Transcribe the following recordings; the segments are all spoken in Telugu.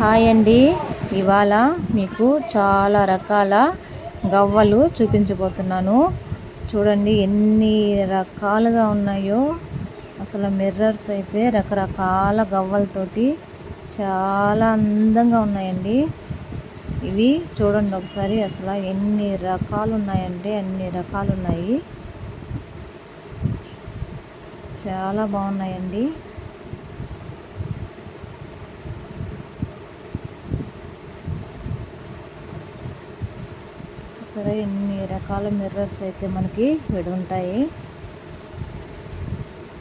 హాయ్ అండి. ఇవాళ మీకు చాలా రకాల గవ్వలు చూపించబోతున్నాను. చూడండి ఎన్ని రకాలుగా ఉన్నాయో. అసలు మిర్రర్స్ అయితే రకరకాల గవ్వలతోటి చాలా అందంగా ఉన్నాయండి. ఇవి చూడండి ఒకసారి అసలు ఎన్ని రకాలు ఉన్నాయంటే అన్ని రకాలు ఉన్నాయి చాలా బాగున్నాయండి. చూసారా? ఎన్ని రకాల మిర్రర్స్ అయితే మనకి విడి ఉంటాయి.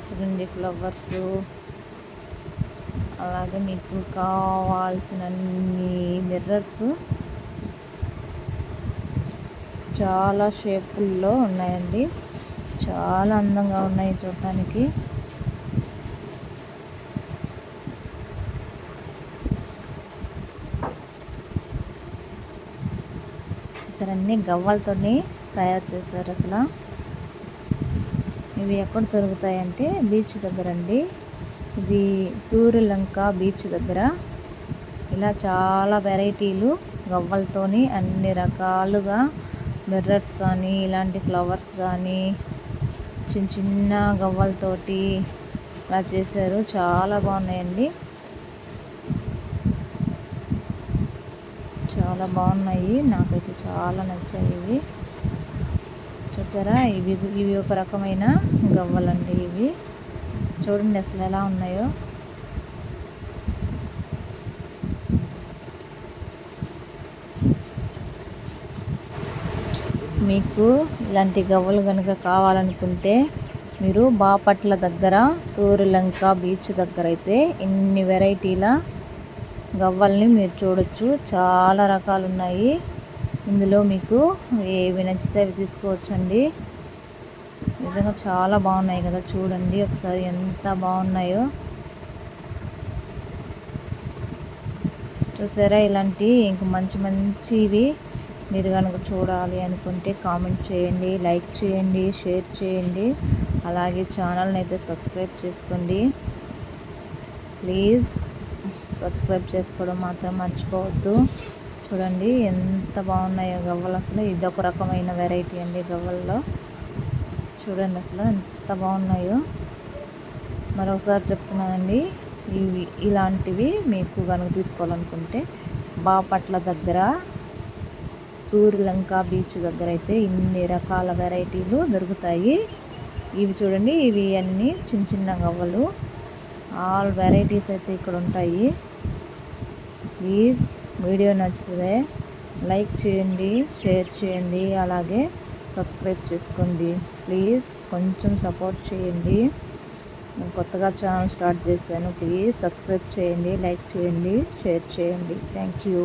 చూడండి ఫ్లవర్స్ అలాగే మీకు కావాల్సిన మిర్రర్స్ చాలా షేపుల్లో ఉన్నాయండి. చాలా అందంగా ఉన్నాయి చూడటానికి. చూసారు అన్ని గవ్వలతోని తయారు చేశారు అసలు. ఇవి ఎక్కడ దొరుకుతాయంటే బీచ్ దగ్గర అండి. ఇది సూర్యలంక బీచ్ దగ్గర. ఇలా చాలా వెరైటీలు గవ్వలతోని అన్ని రకాలుగా మిర్రర్స్ కానీ ఇలాంటి ఫ్లవర్స్ కానీ చిన్న చిన్న గవ్వలతోటి అలా చేశారు. చాలా బాగున్నాయండి. చాలా బాగున్నాయి. నాకైతే చాలా నచ్చాయి. ఇవి చూసారా? ఇవి ఇవి ఒక రకమైన గవ్వలండి ఇవి. చూడండి అసలు ఎలా ఉన్నాయో. మీకు ఇలాంటి గవ్వలు కనుక కావాలనుకుంటే మీరు బాపట్ల దగ్గర సూర్యలంక బీచ్ దగ్గర అయితే ఇన్ని వెరైటీల గవ్వల్ని మీరు చూడొచ్చు. చాలా రకాలు ఉన్నాయి ఇందులో మీకు ఏవి నచ్చితే అవి తీసుకోవచ్చండి. నిజంగా చాలా బాగున్నాయి కదా చూడండి. ఒకసారి ఎంత బాగున్నాయో. చూసారా? ఇలాంటి ఇంక మంచి మంచివి మీరు కనుక చూడాలి అనుకుంటే కామెంట్ చేయండి లైక్ చేయండి షేర్ చేయండి. అలాగే ఛానల్ని అయితే సబ్స్క్రైబ్ చేసుకోండి. ప్లీజ్. సబ్స్క్రైబ్ చేసుకోవడం మాత్రం మర్చిపోవద్దు. చూడండి ఎంత బాగున్నాయో గవ్వలు అసలు. ఇది ఒక రకమైన వెరైటీ అండి గవ్వల్లో. చూడండి అసలు ఎంత బాగున్నాయో. మరొకసారి చెప్తున్నానండి ఇవి ఇలాంటివి మీకు కనుక తీసుకోవాలనుకుంటే బాపట్ల దగ్గర సూర్యలంక బీచ్ దగ్గర అయితే ఇన్ని రకాల వెరైటీలు దొరుకుతాయి. ఇవి చూడండి ఇవి అన్నీ చిన్న చిన్న గవ్వలు. ఆల్ వెరైటీస్ అయితే ఇక్కడ ఉంటాయి. ప్లీజ్ వీడియో నచ్చితే లైక్ చేయండి షేర్ చేయండి అలాగే సబ్స్క్రైబ్ చేసుకోండి. ప్లీజ్ కొంచెం సపోర్ట్ చేయండి. నేను కొత్తగా ఛానల్ స్టార్ట్ చేశాను. ప్లీజ్ సబ్స్క్రైబ్ చేయండి లైక్ చేయండి షేర్ చేయండి. Thank you.